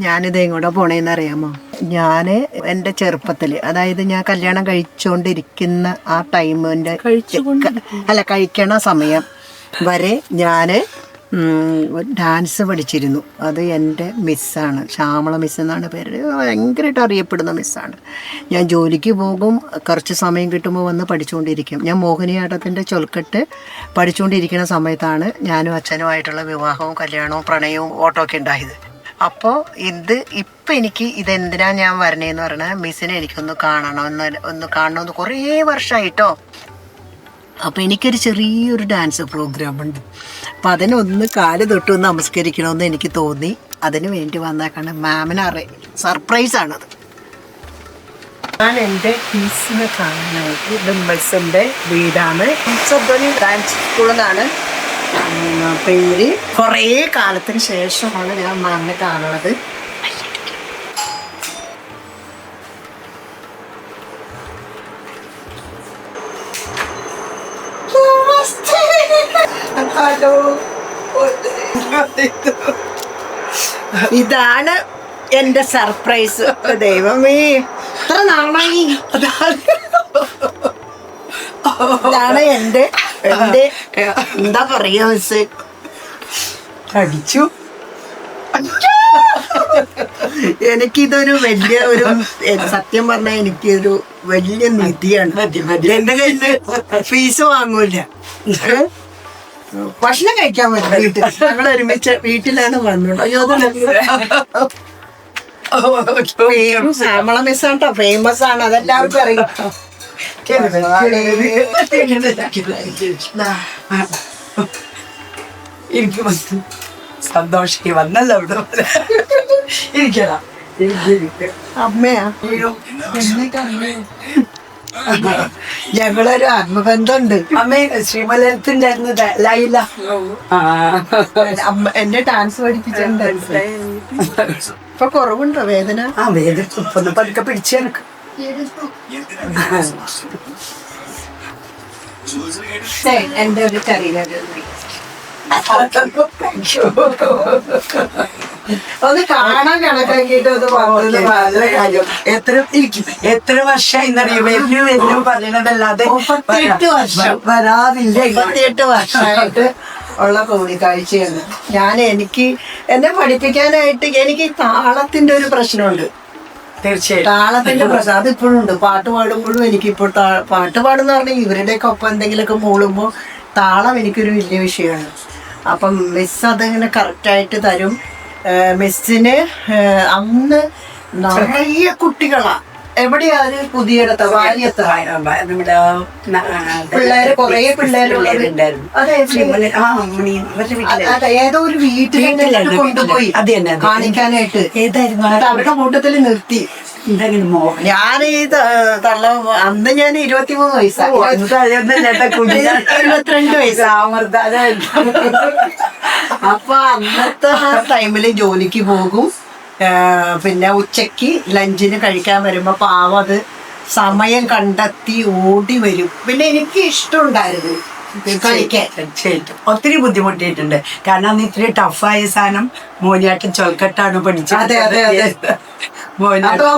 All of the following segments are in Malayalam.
ഞാനിത് എങ്ങോട്ടാ പോണേന്ന് അറിയാമോ? ഞാൻ എന്റെ ചെറുപ്പത്തിൽ അതായത് ഞാൻ കല്യാണം കഴിച്ചുകൊണ്ടിരിക്കുന്ന ആ ടൈമിന്റെ അല്ല കഴിക്കണ സമയം വരെ ഞാൻ ഡാൻസ് പഠിച്ചിരുന്നു. അത് എന്റെ മിസ്സാണ് ശ്യാമള മിസ് എന്നാണ് പേര്. ഭയങ്കരമായിട്ട് അറിയപ്പെടുന്ന മിസ്സാണ് ഞാൻ ജോലിക്ക് പോകും കുറച്ച് സമയം കിട്ടുമ്പോൾ വന്ന് പഠിച്ചുകൊണ്ടിരിക്കും. ഞാൻ മോഹിനിയാട്ടത്തിന്റെ ചൊൽക്കെട്ട് പഠിച്ചുകൊണ്ടിരിക്കുന്ന സമയത്താണ് ഞാനും അച്ഛനുമായിട്ടുള്ള വിവാഹവും കല്യാണവും പ്രണയവും ഓട്ടമൊക്കെ ഉണ്ടായത്. അപ്പോൾ ഇത് ഇപ്പം എനിക്ക് ഇതെന്തിനാ ഞാൻ വരണേന്ന് പറഞ്ഞാൽ മിസ്സിനെ എനിക്കൊന്ന് കാണണമെന്ന് ഒന്ന് കാണണമെന്ന് കുറേ വർഷമായിട്ടോ. അപ്പോൾ എനിക്കൊരു ചെറിയൊരു ഡാൻസ് പ്രോഗ്രാം ഉണ്ട്. അപ്പം അതിനൊന്ന് കാൽ തൊട്ട് നമസ്കരിക്കണമെന്ന് എനിക്ക് തോന്നി. അതിന് വേണ്ടി വന്നേക്കാണ് മാമിന് സർപ്രൈസ് സർപ്രൈസാണത് ഞാൻ എന്റെ ഫീസിനെ കാണാനായിട്ട് ഡിംബിൾസിന്റെ വീടാണ്. സബ്ബനി ഡാൻസ് സ്കൂളെന്നാണ് പേര് കുറേ കാലത്തിന് ശേഷമാണ് ഞാൻ മാമിനെ കാണുന്നത്. ഹലോ. ഇതാണ് എന്റെ സർപ്രൈസ്. ദൈവമേ. ഇത്ര നാളായി. ഇതാണ് എന്റെ എന്റെ എന്താ പറയാ മിസ് അടിച്ചു. എനിക്കിതൊരു വലിയ ഒരു സത്യം പറഞ്ഞാൽ എനിക്കൊരു വലിയ നിധിയാണ്. എന്റെ കയ്യിൽ ഫീസ് വാങ്ങൂല? ഭക്ഷണം കഴിക്കാൻ പറ്റില്ല വീട്ടിൽ. ഞങ്ങൾ ഒരുമിച്ച് വീട്ടിലാണ് വന്നത്. അയ്യോ ശ്യാമള മിസ്സാട്ടോ ഫേമസ് ആണ്. അതെല്ലാവർക്കും അറിയാം. എനിക്ക് വന്നു സന്തോഷി വന്നല്ലോ ഇരിക്കണം അമ്മയാ? ഞങ്ങളൊരു ആത്മബന്ധമുണ്ട്. അമ്മേ ശ്രീമലത്തിന്റെ അന്ന് ലൈല. എന്നെ ഡാൻസ് പഠിപ്പിച്ചിട്ടുണ്ട്. ഇപ്പൊ കുറവുണ്ടോ വേദന? ആ വേദന. ഇപ്പൊ പതുക്കെ പിടിച്ചെനക്ക് എന്റെ ഒരു ശരീരം ഒന്ന് കാണാൻ കണക്കാക്കിയിട്ട് ഒന്ന് വളരെ പറഞ്ഞു കാര്യം. എത്ര ഇരിക്കും? എത്ര വർഷം എന്നറിയോ? വരുന്നു വരുന്നു പറയണതല്ലാതെ മുപ്പത്തിയെട്ട് വർഷം. ഇങ്ങോട്ട്. മുപ്പത്തിയെട്ട് വർഷമായിട്ട് ഉള്ള കൂടിക്കാഴ്ചയാണ്. ഞാൻ എനിക്ക് എന്നെ പഠിപ്പിക്കാനായിട്ട് എനിക്ക് താളത്തിന്റെ ഒരു പ്രശ്നമുണ്ട്. തീർച്ചയായിട്ടും. താളത്തിന്റെ പ്രശ്നം. അത് ഇപ്പോഴും ഉണ്ട് പാട്ട് പാടുമ്പോഴും എനിക്കിപ്പോൾ പാട്ട് പാടുന്ന പറഞ്ഞാൽ ഇവരുടെയൊക്കെ ഒപ്പം എന്തെങ്കിലുമൊക്കെ മൂളുമ്പോൾ താളം എനിക്കൊരു വലിയ വിഷയമാണ്. അപ്പം മിസ് അതിങ്ങനെ കറക്റ്റായിട്ട് തരും. മിസ്സിന് അന്ന് നിറയെ കുട്ടികളാ. എവിടെയാര് പുതിയടത്ത വാര്യത്ത. നമ്മുടെ പിള്ളേര് കുറേ. പിള്ളേരുണ്ടായിരുന്നു. അതെ ഏതോ ഒരു വീട്ടിൽ കൊണ്ടുപോയി. കാണിക്കാനായിട്ട്. ഏതായിരുന്നു അവരുടെ കൂട്ടത്തിൽ നിർത്തി. ഞാൻ ഈ തള്ള അന്ന് ഞാൻ ഇരുപത്തിമൂന്ന് വയസ്സാണ് ഇരുപത്തിരണ്ട് വയസ്സ്. അപ്പൊ അന്നത്തെ ആ ടൈമിൽ ജോലിക്ക് പോകും. പിന്നെ ഉച്ചയ്ക്ക് ലഞ്ചിന് കഴിക്കാൻ വരുമ്പോ പാവം അത് സമയം കണ്ടെത്തി ഓടി വരും. പിന്നെ എനിക്ക് ഇഷ്ടമുണ്ടായിരുന്നു തീർച്ചയായിട്ടും. ഒത്തിരി ബുദ്ധിമുട്ടിയിട്ടുണ്ട്. കാരണം അന്ന് ഇത്തിരി ടഫായ സാധനം മോനിയാട്ടം ചൊൽക്കെട്ടാണ് പഠിച്ചത് അതെ, അതെ, അതെ. മോനിയാട്ടം അതോ.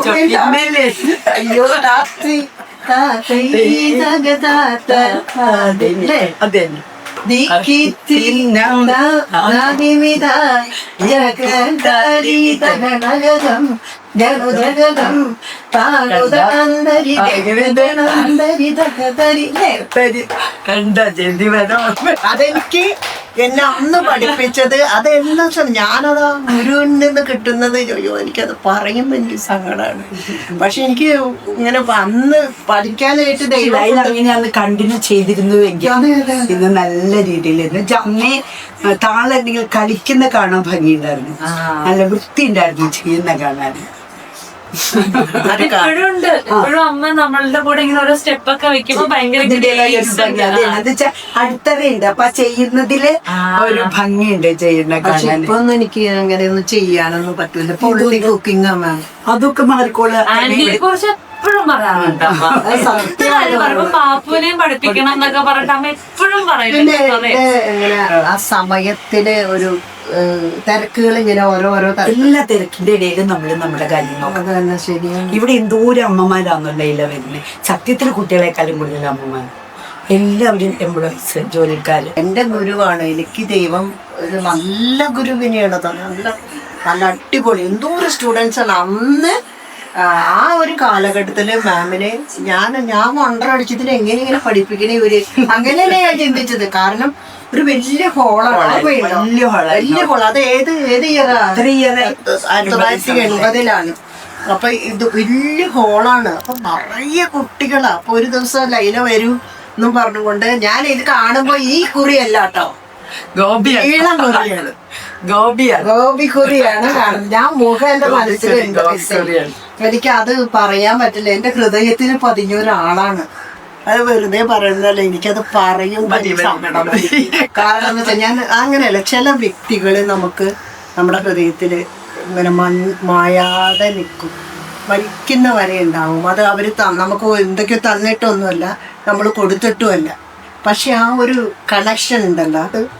താത്തൈ തകതാത്ത അതില്ലേ? അതെ ജഗദം ജഗദം എന്താ ജന്തി വരോ അതെനിക്ക് എന്നെ അന്ന് പഠിപ്പിച്ചത് അതെന്താ വെച്ചാൽ ഞാനത് ആ ഗുരുവിൽ നിന്ന് കിട്ടുന്നത്. അയ്യോ എനിക്കത് പറയുമ്പോൾ എനിക്ക് സങ്കടമാണ് പക്ഷെ എനിക്ക് ഇങ്ങനെ അന്ന് പഠിക്കാനായിട്ട് ദൈവം കണ്ടിന്യൂ അതെ, അതെ. ഇന്ന് നല്ല രീതിയിൽ അമ്മേ താളെന്തെങ്കിലും കളിക്കുന്ന കാണാൻ ഭംഗിയുണ്ടായിരുന്നു. ഉണ്ടായിരുന്നു നല്ല വൃത്തി ഉണ്ടായിരുന്നു ചെയ്യുന്ന കാണാൻ. അത് കാ- ഇപ്പോഴും ഉണ്ട്. ഇപ്പോഴും അമ്മ നമ്മളുടെ കൂടെ ഇങ്ങനെ ഓരോ സ്റ്റെപ്പ് ഒക്കെ വെക്കുമ്പോ ഭയങ്കര അടുത്തവയുണ്ട്. അപ്പൊ ചെയ്യുന്നതിൽ ഒരു ഭംഗിയുണ്ട് ചെയ്യുന്ന പക്ഷെ ഇപ്പൊ ഒന്നും എനിക്ക് അങ്ങനെയൊന്നും ചെയ്യാനൊന്നും പറ്റൂല. ഇപ്പൊ കുക്കിംഗ് അമ്മ അതൊക്കെ മാറിക്കോളാം. കുറിച്ച് എപ്പോഴും പറയാറുണ്ട് അമ്മ. പറയുമ്പോ പാപ്പുവിനെയും പഠിപ്പിക്കണം എന്നൊക്കെ പറഞ്ഞിട്ട് അമ്മ എപ്പോഴും പറയുന്നത് പറയുന്നുണ്ട് ആ സമയത്തിന് ഒരു തിരക്കുകൾ ഇങ്ങനെ ഓരോരോ ഓരോ തര- എല്ലാ തിരക്കിന്റെ ഇടയിലും നമ്മൾ നമ്മുടെ കാര്യം നോക്കാം. ശരിയാണ് ഇവിടെ എന്തോരം അമ്മമാരാണല്ലോ ഇല്ല വരുന്നത് സത്യത്തിൽ കുട്ടികളെക്കാളും കൂടുതൽ അമ്മമാർ എല്ലാവരും എംപ്ലോയീസ് ജോലിക്കാർ എന്റെ ഗുരുവാണ്. എനിക്ക് ദൈവം ഒരു നല്ല ഗുരുവിനെയാണ് തന്നെ നല്ല നല്ല അടിപൊളി. എന്തോരം സ്റ്റുഡൻസ് ആണ്. അന്ന് ആ ഒരു കാലഘട്ടത്തിൽ മാമിനെ ഞാൻ ഞാൻ വണ്ടറടിച്ചതിന് എങ്ങനെ ഇങ്ങനെ പഠിപ്പിക്കണേ ഇവർ? അങ്ങനെയല്ലേ ഞാൻ ചിന്തിച്ചത്. കാരണം ഒരു വലിയ ഹോളാണ് വലിയ hall വലിയ ഹോള അത് ഏത് ഏത് ഇയർ? ആയിരത്തി തൊള്ളായിരത്തി എൺപതിലാണ്. അപ്പൊ ഇത് വലിയ ഹോളാണ് അപ്പൊ നിറയെ കുട്ടികളാ. അപ്പൊ ഒരു ദിവസം ലൈല വരൂ എന്നും പറഞ്ഞുകൊണ്ട് ഞാൻ ഇത് കാണുമ്പോ ഈ കുറിയല്ല കേട്ടോ. ഗോപിയാണ് ഇളം കുറിയാണ്. ഗോപി കുറിയാണ് കാണുന്നത്. ഞാൻ മുഖം എന്റെ മനസ്സിലുണ്ട്. എനിക്ക് അത് പറയാൻ പറ്റില്ല. എന്റെ ഹൃദയത്തിന് പതിഞ്ഞ ഒരാളാണ് അത് വെറുതെ പറയുന്നതല്ല എനിക്കത് പറയും. കാരണം എന്ന് വെച്ചാൽ ഞാൻ അങ്ങനെയല്ല ചില വ്യക്തികൾ നമുക്ക് നമ്മുടെ ഹൃദയത്തിൽ ഇങ്ങനെ മൺ- മായാതെ നിൽക്കും. മരിക്കുന്ന വരെ ഉണ്ടാവും. അത് അവർ നമുക്ക് എന്തൊക്കെയോ തന്നിട്ടൊന്നുമല്ല നമ്മൾ കൊടുത്തിട്ടുമല്ല. പക്ഷെ ആ ഒരു കണക്ഷൻ ഉണ്ടല്ലോ അത്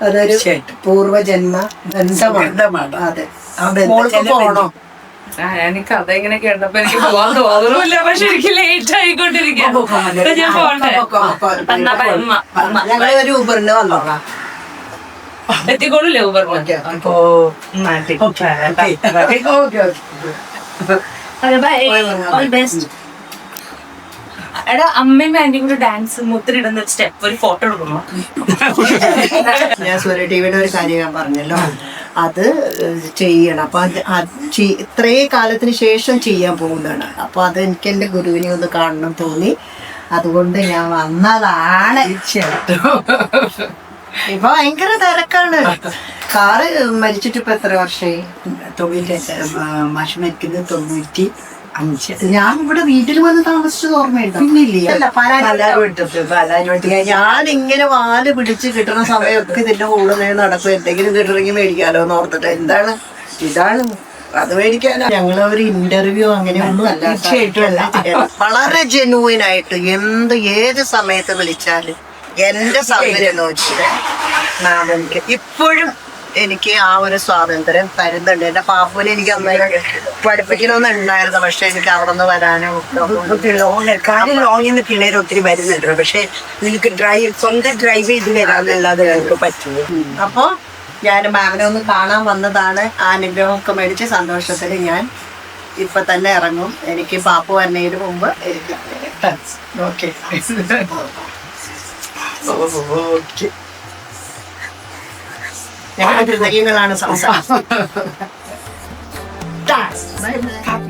അതൊരു. പൂർവജന്മ ബന്ധമാണ്. അതെ. പോണോ? ആ, എനിക്ക് കഥ ഇങ്ങനെ കേട്ടപ്പോ എനിക്ക് പോവാൻ തോന്നുന്നില്ല പക്ഷെ എനിക്ക് ലേറ്റ് ഞാൻ പോട്ടെ ഒരു ഓൾ നാട്ടിൽ എടാ അമ്മയും ആന്റിയും കൂടെ ഡാൻസ് മുത്തിനിടുന്ന ഒരു സ്റ്റെപ്പ് ഒരു ഫോട്ടോ എടുക്കണം ഞാൻ സൂര്യ ടിവിയുടെ ഒരു കാര്യം ഞാൻ പറഞ്ഞല്ലോ. അത് ചെയ്യണം. അപ്പൊ ഇത്രേ കാലത്തിന് ശേഷം ചെയ്യാൻ പോകുന്നതാണ്. അപ്പൊ അത് എനിക്ക് എന്റെ ഗുരുവിനെ ഒന്ന് കാണണം തോന്നി. അതുകൊണ്ട് ഞാൻ വന്നതാണ്. ഇപ്പൊ ഭയങ്കര തിരക്കാണ്. കാറ് മരിച്ചിട്ട് ഇപ്പൊ എത്ര വർഷമായി? തൊണ്ണൂറ്റി മാഷ് മരിക്കുന്നത് തൊണ്ണൂറ്റി ഞാൻ ഇവിടെ വീട്ടിൽ വന്ന് താമസിച്ചത് ഓർമ്മയുണ്ടോ? പിന്നില്ലേ? ഞാൻ ഇങ്ങനെ വാൽ പിടിച്ച് കിട്ടുന്ന സമയമൊക്കെ ഇതിന്റെ കൂടെ നടക്കും. എന്തെങ്കിലും കിട്ടണമെങ്കിൽ മേടിക്കാലോ എന്ന് ഓർത്തിട്ട്. എന്താണ്? ഇതാണ്. അത് മേടിക്കാനോ. ഞങ്ങൾ ഒരു ഇന്റർവ്യൂ അങ്ങനെയൊന്നും അല്ല തീർച്ചയായിട്ടും വളരെ ജെനുവിൻ ആയിട്ട് എന്ത് ഏത് സമയത്ത് വിളിച്ചാലും എന്റെ സൗകര്യം നോക്കിയിട്ട് ഇപ്പോഴും എനിക്ക് ആ ഒരു സ്വാതന്ത്ര്യം തരുന്നുണ്ട്. എന്റെ പാപ്പുവിനെ എനിക്ക് അന്നേരം പഠിപ്പിക്കണമെന്നുണ്ടായിരുന്നു. പക്ഷെ എനിക്ക് അവിടെ നിന്ന് വരാനും കാര്യം ലോങ്ങിൽ നിന്ന് പിള്ളേർ ഒത്തിരി വരുന്നുണ്ട്. പക്ഷെ നിനക്ക് ഡ്രൈവ് സ്വന്തം ഡ്രൈവ് ചെയ്ത് വരാനല്ലാതെ നിങ്ങൾക്ക് പറ്റുമോ അപ്പോ ഞാൻ മാമനെ ഒന്ന് കാണാൻ വന്നതാണ്. ആ അനുഗ്രഹമൊക്കെ മേടിച്ച് സന്തോഷത്തിൽ ഞാൻ ഇപ്പൊ തന്നെ ഇറങ്ങും. എനിക്ക് പാപ്പു വരുന്നതിന് മുമ്പ് എനിക്ക് okay okay Nagkakagdagay na lang sa usap. Das! Bye-bye!